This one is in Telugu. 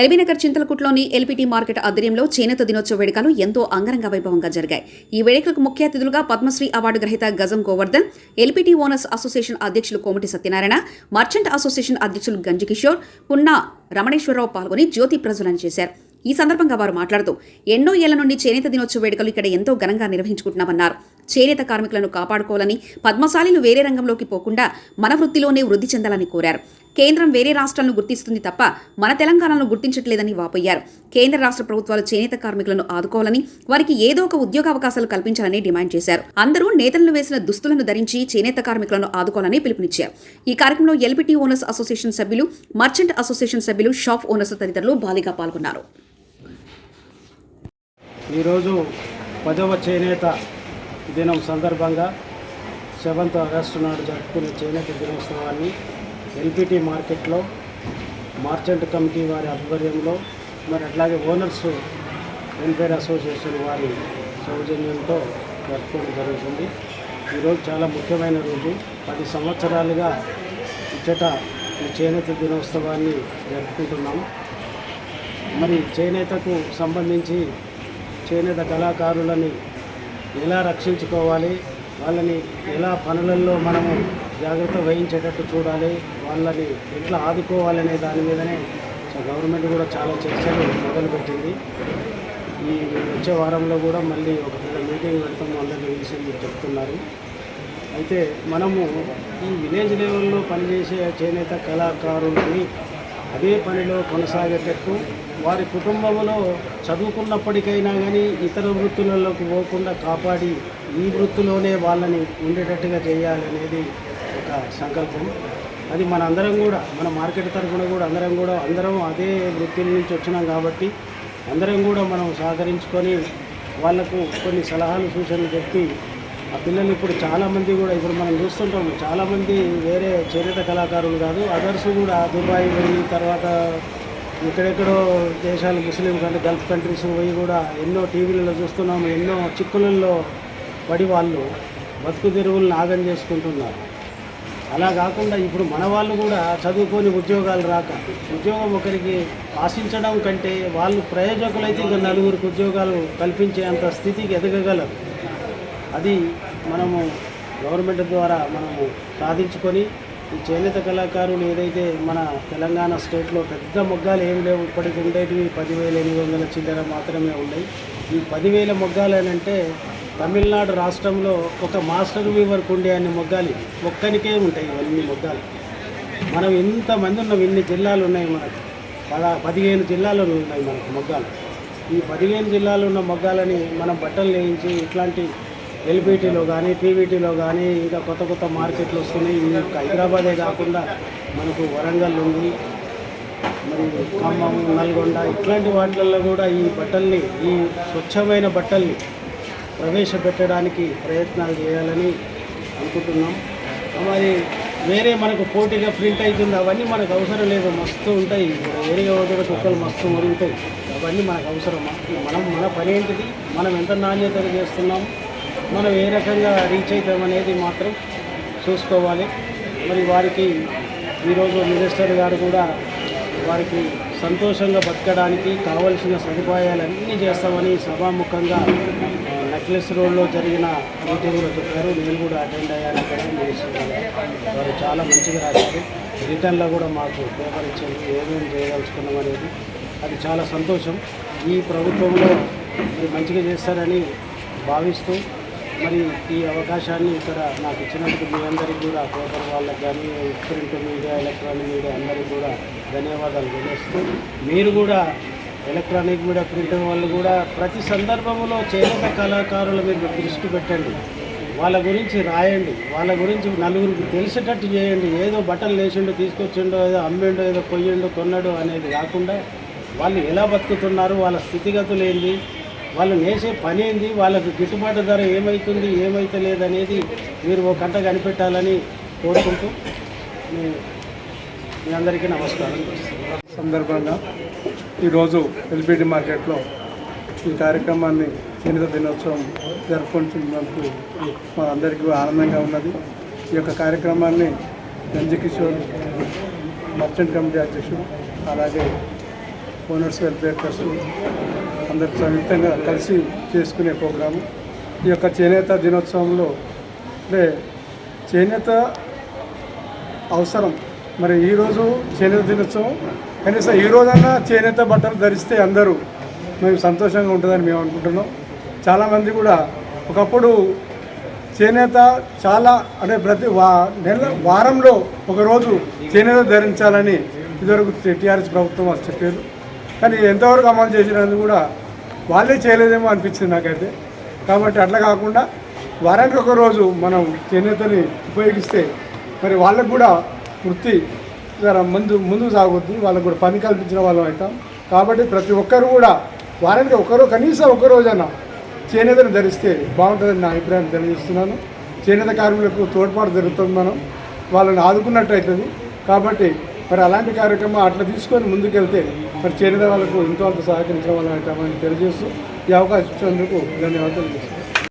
ఎల్బీనగర్ చింతలకుట్లోని ఎల్పిటి మార్కెట్ ఆధ్వర్యంలో చేనేత దినోత్సవ వేడుకలు ఎంతో అంగరంగ వైభవంగా జరిగాయి. ఈ వేడుకలకు ముఖ్య అతిథులుగా పద్మశ్రీ అవార్డు గ్రహీత గజం గోవర్ధన్ ఎల్పిటి ఓనర్స్ అసోసియేషన్ అధ్యక్షులు కోమటి సత్యనారాయణ మర్చెంట్ అసోసియేషన్ అధ్యక్షులు గంజి కిషోర్ పున్నా రమణేశ్వరరావు పాల్గొని జ్యోతి ప్రజ్వలన చేశారు. ఈ సందర్భంగా వారు మాట్లాడుతూ ఎన్నో ఏళ్ళ నుండి చేనేత దినోత్సవ వేడుకలు ఇక్కడ ఎంతో ఘనంగా నిర్వహించుకుంటున్నామన్నారు. చేనేత కార్మికులను కాపాడుకోవాలని పద్మశాలీలు వేరే రంగంలోకి పోకుండా మన వృత్తిలోనే వృద్ధి చెందాలని కోరారు. కేంద్రం వేరే రాష్ట్రాలను గుర్తిస్తుంది తప్ప మన తెలంగాణను గుర్తించట్లేదని వాపోయారు. కేంద్ర రాష్ట్ర ప్రభుత్వాలు చేనేత కార్మికులను ఆదుకోవాలని వారికి ఏదో ఒక ఉద్యోగ అవకాశాలు కల్పించాలని డిమాండ్ చేశారు. అందరూ నేతలను వేసిన దుస్తులను ధరించి చేనేత కార్మికులను ఆదుకోవాలని పిలుపునిచ్చారు. ఈ కార్యక్రమంలో ఎల్పిటి ఓనర్స్ అసోసియేషన్ సభ్యులు మర్చెంట్ అసోసియేషన్ సభ్యులు షాప్ ఓనర్స్ తదితరులు భారీగా పాల్గొన్నారు. ఈరోజు పదవ చేనేత దినం సందర్భంగా సెవెంత్ ఆగస్టు నాడు జరుపుకునే చేనేత దినోత్సవాన్ని ఎల్పిటి మార్కెట్లో మార్చెంట్ కమిటీ వారి ఆధ్వర్యంలో మరి అట్లాగే ఓనర్స్ వెల్ఫేర్ అసోసియేషన్ వారి సౌజన్యంతో జరుపుకోవడం జరుగుతుంది. ఈరోజు చాలా ముఖ్యమైన రోజు. పది సంవత్సరాలుగా ఇచ్చట ఈ చేనేత దినోత్సవాన్ని జరుపుకుంటున్నాం. మరి చేనేతకు సంబంధించి చేనేత కళాకారులని ఎలా రక్షించుకోవాలి? వాళ్ళని ఎలా పనులలో మనము జాగ్రత్త వహించేటట్టు చూడాలి. వాళ్ళని ఎట్లా ఆదుకోవాలనే దాని మీదనే గవర్నమెంట్ కూడా చాలా చర్చలు మొదలుపెట్టింది. ఈ వచ్చే వారంలో కూడా మళ్ళీ ఒక పెద్ద మీటింగ్ పెడతాము అందరికీ తెలిసి చెప్తున్నారు. అయితే మనము ఈ విలేజ్ లెవెల్లో పనిచేసే చేనేత కళాకారులని అదే పనిలో కొనసాగేటట్టు వారి కుటుంబంలో చదువుకున్నప్పటికైనా కానీ ఇతర వృత్తులలోకి పోకుండా కాపాడి ఈ వృత్తిలోనే వాళ్ళని ఉండేటట్టుగా చేయాలనేది సంకల్పం. అది మన అందరం కూడా మన మార్కెట్ తరఫున కూడా అందరం కూడా అందరం అదే వృత్తి నుంచి వచ్చినాం కాబట్టి అందరం కూడా మనం సహకరించుకొని వాళ్ళకు కొన్ని సలహాలు సూచనలు చెప్పి ఆ పిల్లలు ఇప్పుడు చాలామంది కూడా ఇప్పుడు మనం చూస్తుంటాము. చాలామంది వేరే చేనేత కళాకారులు కాదు అదర్స్ కూడా దుబాయ్ వెళ్ళి తర్వాత ఎక్కడెక్కడో దేశాలు ముస్లిం కంట్రీ గల్ఫ్ కంట్రీస్ పోయి కూడా ఎన్నో టీవీలలో చూస్తున్నాము ఎన్నో చిక్కులలో పడి వాళ్ళు బతుకు తెరువులను నాగం చేసుకుంటున్నారు. అలా కాకుండా ఇప్పుడు మన వాళ్ళు కూడా చదువుకొని ఉద్యోగాలు రాక ఉద్యోగం ఒకరికి ఆశించడం కంటే వాళ్ళు ప్రయోజకులైతే ఇంకా నలుగురికి ఉద్యోగాలు కల్పించేంత స్థితికి ఎదగగలరు. అది మనము గవర్నమెంట్ ద్వారా మనము సాధించుకొని ఈ చేనేత కళాకారులు ఏదైతే మన తెలంగాణ స్టేట్లో పెద్ద మొగ్గాలు ఏమి లేవు ఇప్పటికి ఉండేటివి పదివేల ఎనిమిది వందల చిల్లర మాత్రమే ఉన్నాయి. ఈ పదివేల మొగ్గాలు అంటే తమిళనాడు రాష్ట్రంలో ఒక మాస్టర్ వీవర్కి ఉండే అన్ని మొగ్గాలి. ఒక్కరికే ఉంటాయి ఇవన్నీ మొగ్గాలు. మనం ఎంతమంది ఉన్నాం ఎన్ని జిల్లాలు ఉన్నాయి మనకు. పద పదిహేను జిల్లాలు ఉన్నాయి మనకు మొగ్గాలు. ఈ పదిహేను జిల్లాలు ఉన్న మొగ్గాలని మనం బట్టలు వేయించి ఇట్లాంటి ఎల్బీటీలో కానీ పీవీటీలో కానీ ఇంకా కొత్త కొత్త మార్కెట్లు వస్తున్నాయి. ఈ హైదరాబాదే కాకుండా మనకు వరంగల్ ఉంది. మరి ఖమ్మం నల్గొండ ఇట్లాంటి వాటిల్లో కూడా ఈ బట్టల్ని ఈ స్వచ్ఛమైన బట్టల్ని ప్రవేశపెట్టడానికి ప్రయత్నాలు చేయాలని అనుకుంటున్నాం. మరి వేరే మనకు పోటీగా ప్రింట్ అవుతుంది అవన్నీ మనకు అవసరం లేదు మస్తు ఉంటాయి. ఇప్పుడు ఏరియా వదిన కుక్కలు మస్తు మురుగుతాయి అవన్నీ మనకు అవసరమా మనం మన పని ఏంటిది? మనం ఎంత నాణ్యతలు చేస్తున్నాం? మనం ఏ రకంగా రీచ్ అవుతాం అనేది మాత్రం చూసుకోవాలి. మరి వారికి ఈరోజు మినిస్టర్ గారు కూడా వారికి సంతోషంగా బతకడానికి కావలసిన సదుపాయాలన్నీ చేస్తామని సభాముఖంగా నెక్లెస్ రోడ్లో జరిగిన మీటింగ్లో చెప్పారు. నేను కూడా అటెండ్ అయ్యాను అక్కడ వారు చాలా మంచిగా రాశారు. రిటర్న్లో కూడా మాకు పేపర్ ఇచ్చారు. ఏమేమి చేయదలుచుకున్నాం అనేది అది చాలా సంతోషం. ఈ ప్రభుత్వంలో మీరు మంచిగా చేస్తారని భావిస్తూ మరి ఈ అవకాశాన్ని ఇక్కడ నాకు ఇచ్చినందుకు మీ అందరికీ కూడా పేపర్ వాళ్ళకి కానీ ప్రింట్ మీడియా ఎలక్ట్రానిక్ మీడియా అందరికీ కూడా ధన్యవాదాలు తెలియజేస్తూ మీరు కూడా ఎలక్ట్రానిక్ మీడియా ప్రింట్ వాళ్ళు కూడా ప్రతి సందర్భంలో చేనేత కళాకారుల మీద దృష్టి పెట్టండి. వాళ్ళ గురించి రాయండి. వాళ్ళ గురించి నలుగురికి తెలిసేటట్టు చేయండి. ఏదో బట్టలు వేసిండో తీసుకొచ్చిండో ఏదో అమ్మిండో ఏదో పొయ్యిండో కొన్నాడు అనేది కాకుండా వాళ్ళు ఎలా బతుకుతున్నారు వాళ్ళ స్థితిగతులు ఏంది వాళ్ళు నేసే పని ఏంది? వాళ్ళకు గిట్టుబాటు ధర ఏమవుతుంది ఏమైతే మీరు ఒక గంట కనిపెట్టాలని కోరుకుంటూ మీ- మీ అందరికీ నమస్కారం సందర్భంగా ఈరోజు ఎల్బిడి మార్కెట్లో ఈ కార్యక్రమాన్ని చేనేత దినోత్సవం జరుపుకుంటున్నందుకు మా అందరికీ ఆనందంగా ఉన్నది. ఈ యొక్క కార్యక్రమాన్ని గంజి కిషోర్ మర్చెంట్ కమిటీ అధ్యక్షుడు అలాగే ఓనర్స్ వెల్ఫేర్ ట్రస్ట్ అందరు సంయుక్తంగా కలిసి చేసుకునే ప్రోగ్రాము. ఈ యొక్క చేనేత దినోత్సవంలో అంటే చేనేత అవసరం. మరి ఈరోజు చేనేత దినోత్సవం కనీసం ఈ రోజన్నా చేనేత బట్టలు ధరిస్తే అందరూ మేము సంతోషంగా ఉంటుందని మేము అనుకుంటున్నాం. చాలామంది కూడా ఒకప్పుడు చేనేత చాలా అంటే ప్రతి వా నెల వారంలో ఒకరోజు చేనేత ధరించాలని ఇదివరకు టీఆర్ఎస్ ప్రభుత్వం వాళ్ళు చెప్పారు కానీ ఎంతవరకు అమలు చేసినందుకు కూడా వాళ్ళే చేయలేదేమో అనిపించింది నాకైతే. కాబట్టి అట్లా కాకుండా వారానికి ఒక రోజు మనం చేనేతని ఉపయోగిస్తే మరి వాళ్ళకు కూడా వృత్తి ముందు ముందుకు సాగుద్ది వాళ్ళకు కూడా పని కల్పించిన వాళ్ళం అవుతాం. కాబట్టి ప్రతి ఒక్కరు కూడా వారానికి ఒకరో కనీసం ఒకరోజైనా చేనేతను ధరిస్తే బాగుంటుందని నా అభిప్రాయం తెలియజేస్తున్నాను. చేనేత కార్మికులకు తోడ్పాటు జరుగుతుంది మనం. వాళ్ళని ఆదుకున్నట్టు అవుతుంది. కాబట్టి మరి అలాంటి కార్యక్రమం అట్లా తీసుకొని ముందుకెళ్తే మరి చేరిన వాళ్ళకు ఎంతో అంత సహకరించిన వాళ్ళం తెలియజేస్తూ ఈ అవకాశం ఇచ్చినందుకు ధన్యవాదాలు. తెలియజేస్తున్నాను